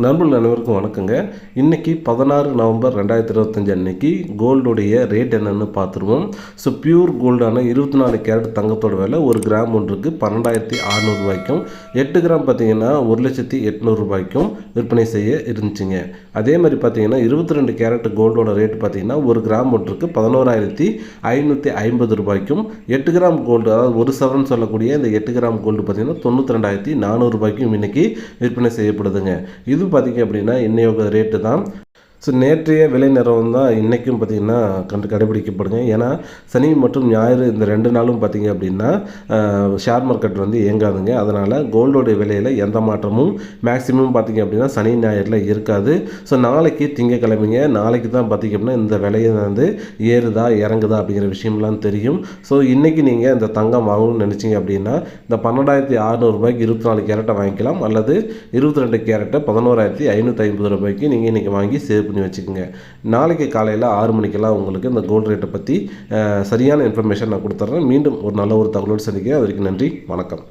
நண்பர்கள் அனைவருக்கும் வணக்கங்க. இன்றைக்கி பதினாறு நவம்பர் ரெண்டாயிரத்தி இருபத்தஞ்சு அன்னைக்கு கோல்டுடைய ரேட் என்னென்னு பார்த்துருவோம். ஸோ பியூர் கோல்டான இருபத்தி நாலு கேரட் தங்கத்தோட விலை ஒரு கிராம் ஒன்றுக்கு பன்னெண்டாயிரத்தி அறநூறுபாய்க்கும் எட்டு கிராம் பார்த்தீங்கன்னா ஒரு லட்சத்தி எட்நூறுபாய்க்கும் விற்பனை செய்ய இருந்துச்சுங்க. அதே மாதிரி பார்த்தீங்கன்னா இருபத்தி ரெண்டு கேரட் கோல்டோட ரேட் பார்த்திங்கன்னா ஒரு கிராம் ஒன்றுக்கு பதினோராயிரத்தி ஐநூற்றி ஐம்பது ரூபாய்க்கும் எட்டு கிராம் கோல்டு அதாவது ஒரு சவரன் சொல்லக்கூடிய இந்த எட்டு கிராம் கோல்டு பார்த்தீங்கன்னா தொண்ணூற்றி ரெண்டாயிரத்தி நானூறுபாய்க்கும் இன்றைக்கி விற்பனை செய்யப்படுதுங்க. இது பார்த்தீங்க அப்படின்னா இன்னையோட ரேட்டு தான். ஸோ நேற்றைய விலை நிறவம் தான் இன்றைக்கும் பார்த்திங்கன்னா கண்டு கடைபிடிக்கப்படுங்க. ஏன்னா சனி மற்றும் ஞாயிறு இந்த ரெண்டு நாளும் பார்த்திங்க அப்படின்னா ஷேர் மார்க்கெட் வந்து இயங்காதுங்க. அதனால் கோல்டோடைய விலையில் எந்த மாற்றமும் மேக்ஸிமம் பார்த்திங்க அப்படின்னா சனி ஞாயிறில் இருக்காது. ஸோ நாளைக்கு திங்கக்கிழமைங்க. நாளைக்கு தான் பார்த்திங்க அப்படின்னா இந்த விலையை வந்து ஏறுதா இறங்குதா அப்படிங்கிற விஷயம்லாம் தெரியும். ஸோ இன்றைக்கி நீங்கள் இந்த தங்கம் வாங்கணும்னு நினச்சிங்க அப்படின்னா இந்த பன்னெண்டாயிரத்தி அறநூறுபாய்க்கு இருபத்தி நாலு கேரட்டை வாங்கிக்கலாம். அல்லது இருபத்தி ரெண்டு கேரட்டை பதினோராயிரத்தி ஐநூற்றி ஐம்பது ரூபாய்க்கு நீங்கள் இன்றைக்கி வாங்கி சேவ் பண்ணி வச்சுக்கோங்க. நாளைக்கு காலையில் ஆறு மணிக்கெல்லாம் உங்களுக்கு இந்த கோல்டு ரேட்டை பற்றி சரியான இன்ஃபர்மேஷன் நான் கொடுத்துட்றேன் மீண்டும் ஒரு நல்ல ஒரு தகவலோடு சந்திக்கிறேன். அதற்கு நன்றி வணக்கம்.